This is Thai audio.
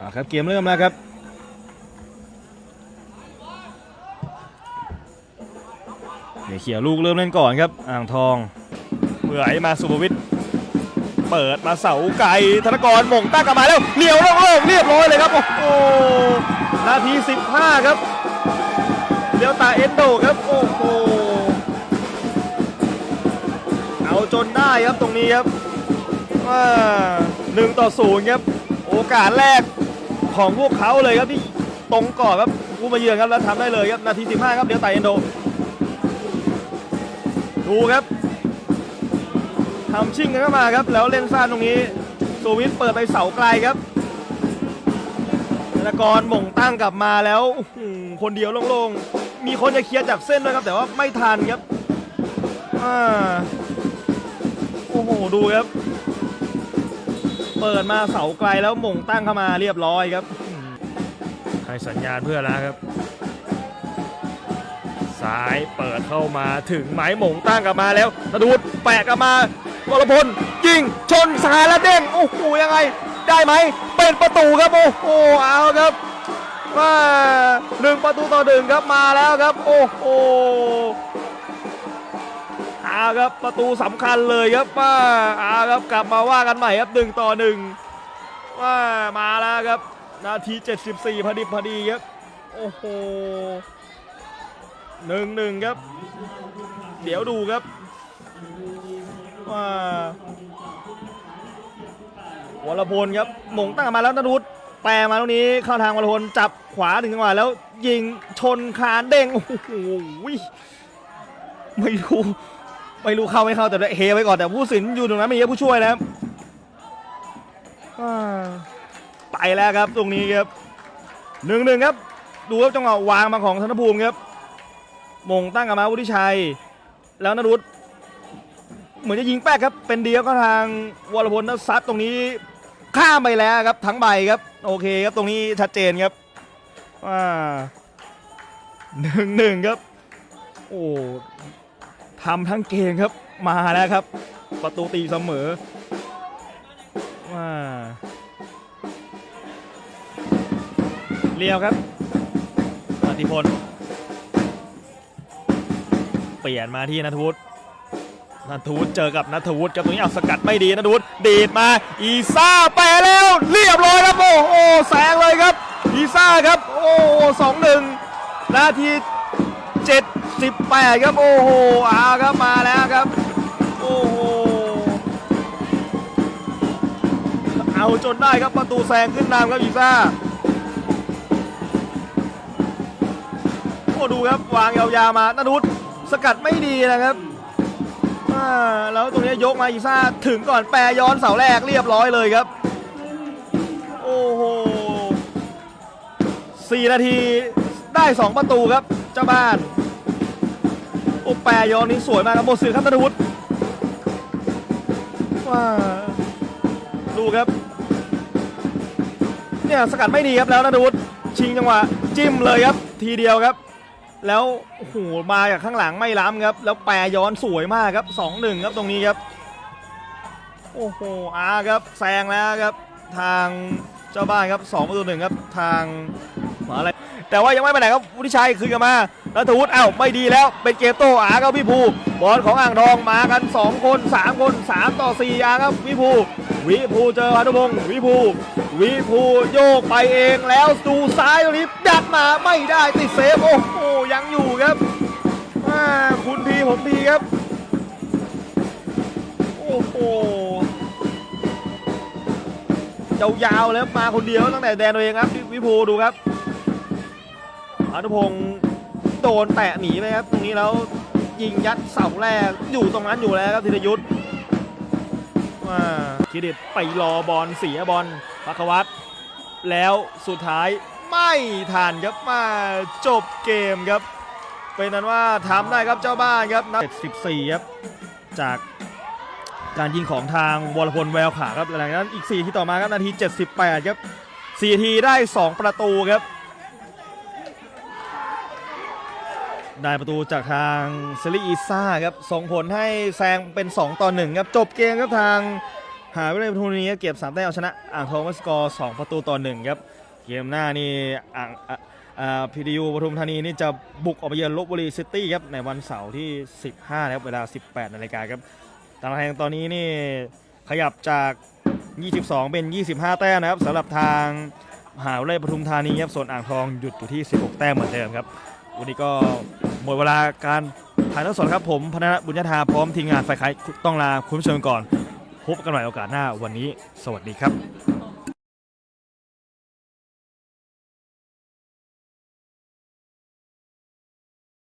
อ่าครับเกมเริ่มแล้วครับเดี๋ยวเขี่ยลูกเริ่มเล่นก่อนครับ อ่างทองเมื่อไหมาสุภวิทย์เปิดมาเสาไก่ธนกรมงตั้งกลับมาแล้วเหนียวโล่งๆเรียบร้อยเลยครับโอ้โหนาที 15 ครับเลี้ยวตาเอ็นโดครับโอ้โหเอาจนได้ครับตรงนี้ครับว่าหนึ่งต่อศูนย์ครับ โอกาสแรก ของพวกเขาเลยครับที่ตรงก่อนครับผู้มาเยือนครับแล้วทำได้เลยครับนาที 15 ครับเดี๋ยวไต่เอนโด ดูครับทำชิ่งกันเข้ามาครับแล้วเล่นซ่านตรงนี้สวิทเปิดไปเสาไกลครับธนกรหม่งตั้งกลับมาแล้วคนเดียวโล่งๆ มีคนจะเคลียร์จากเส้นด้วยครับ แต่ว่าไม่ทันครับอโอ้โห ดูครับ เปิดมาเสาไกลแล้วมงตั้งเข้ามาเรียบร้อยครับให้สัญญาณเพื่อแล้วครับ ซ้ายเปิดเข้ามาถึงไม้หม่งตั้งกลับมาแล้วธนูดแปะกลับมาวรพลยิงชนสายแล้วเด้งโอ้โหยังไง ได้ไหมเป็นประตูครับโอ้โหเอาครับว่าหนึ่งประตูต่อหนึ่งครับมาแล้วครับ โอ้โห อาครับประตูสำคัญเลยครับว่าอาครับกลับมาว่ากันใหม่ครับหนึ่งต่อหนึ่งว่ามาแล้วครับ นาที 74 พอดีพอดีครับ โอ้โหหนึ่งหนึ่งครับ เดี๋ยวดูครับว่าวรพลครับหมงตั้งมาแล้วนรุษแปรมาตรงนี้เข้าทางวรพลจับขวาถึงจังหวะแล้วยิงชนคานเด้งโอ้โหไม่รู้ ไม่รู้เข้าไม่เข้าแต่เฮไว้ก่อนแต่ผู้สินอยู่ตรงนั้นไมีผู้ช่วยนะครับไปแล้วครับตรงนี้ครับหนึ่งหนึ่งครับดูครับจังหวะวางมาของธนภูมิครับมงตั้งกับมาวุฒิชัย แล้วนรุษเหมือนจะยิงแป๊กครับ เป็นเดียวก็ทางวรพลนซัดตรงนี้ข้ามไปแล้วครับทั้งใบครับ โอเคครับตรงนี้ชัดเจนครับว่าหนึ่งหนึ่งครับ โอ้ ทำทั้งเกมครับมาแล้วครับ ประตูตีเสมอว่าเลียวครับอธิพล เปลี่ยนมาที่นัทวุฒินัทวุฒิเจอกับนัทวุฒิครับตรงนี้เอาสกัดไม่ดีนัทวุฒิดีดมา อีซ่าแปรแล้ว เรียบร้อยครับ โอ้โหแซงเลยครับ อีซ่าครับ โอ้สองหนึ่งนาที 78ครับ โอ้โหเอาครับมาแล้วครับ โอ้โห เอาจนได้ครับประตูแซงขึ้นนำครับอีซ่าโอ้ดูครับวางยาวๆมานานุษสกัดไม่ดีนะครับอ่าแล้วตรงนี้ยกมาอีซ่าถึงก่อนแปรย้อนเสาแรกเรียบร้อยเลยครับ โอ้โห4นาทีได้ 2 ประตูครับ เจ้าบ้าน โอ้แปรย้อนนี้สวยมากครับหมดสื่อครับธนวุฒิว้าดูครับ เนี่ยสกัดไม่ดีครับแล้วธนวุฒิชิงจังหวะจิ้มเลยครับ ทีเดียวครับ แล้วโอ้โหมาจากข้างหลังไม่ล้ำครับ แล้วแปรย้อนสวยมากครับ 2-1 ครับตรงนี้ครับ โอ้โหอาครับแซงแล้วครับ ทางเจ้าบ้านครับ2ประตูหนึ่งครับทางหมาอะไรแต่ว่ายังไม่ไปไหนครับวุฒิชัยคืนกลับมา แล้วทวุฒิเอ้าไม่ดีแล้วเป็นเกมโต้อาครับพี่ภูบอลของอ่างทองมากัน 2 คน 3 คน 3 ต่อ4อาครับวิภูวิภูเจอพานุพงศ์วิภูวิภูโยกไปเองแล้วดูซ้ายตรงนี้ดัดมาไม่ได้ติดเซฟโอ้โหยังอยู่ครับคุณพีผมพีครับโอ้โหยาวๆแล้วมาคนเดียวตั้งแต่แดนตัวเองครับวิภูดูครับอนุพงศ์ โดนแตะหนีไปครับ ตรงนี้แล้วยิงยัดเสาแรกอยู่ตรงนั้นอยู่แล้วครับธีรยุทธ์ว่าคิดิตไปรอบอลเสียบอลพักวัตรแล้วสุดท้ายไม่ทันครับมาจบเกมครับ เป็นนั้นว่าทำได้ครับเจ้าบ้านครับนัด14ครับจากการยิงของทางวรพลแววขาครับหลังจากนั้นอีก 4 ที่ต่อมาครับนาที 78 ครับ4ทีได้ 2 ประตูครับ ได้ประตูจากทางเซรีอีซ่าครับส่งผลให้แซงเป็น 2 ต่อ 1 ครับ จบเกมครับทางหาวิทยาลัยปทุมธานีเก็บ3แต้มเอาชนะ อ่างทองมาสกอร์2ประตูต่อหนึ่งครับ เกมหน้านี่อ่างอะอ่าพีดียูปทุมธานีนี่จะบุกออกไปเยือนลบบุรีซิตี้ครับ ในวันเสาร์ที่ 15นะครับเวลา 18นาฬิกาครับตารางคะแนนตอนนี้นี่ขยับจาก 22 เป็น 25 แต้มนะครับสำหรับทางมหาวิทยาลัยปทุมธานีครับส่วนอ่างทองหยุดอยู่ที่ 16 แต้มเหมือนเดิมครับ วันนี้ก็ หมดเวลาการถ่ายทอดสดครับผมพนันบุญญาธาพร้อมทีมงานฝ่ายขายต้องลาคุณผู้ชมก่อนพบกันใหม่โอกาสหน้าวันนี้ สวัสดีครับ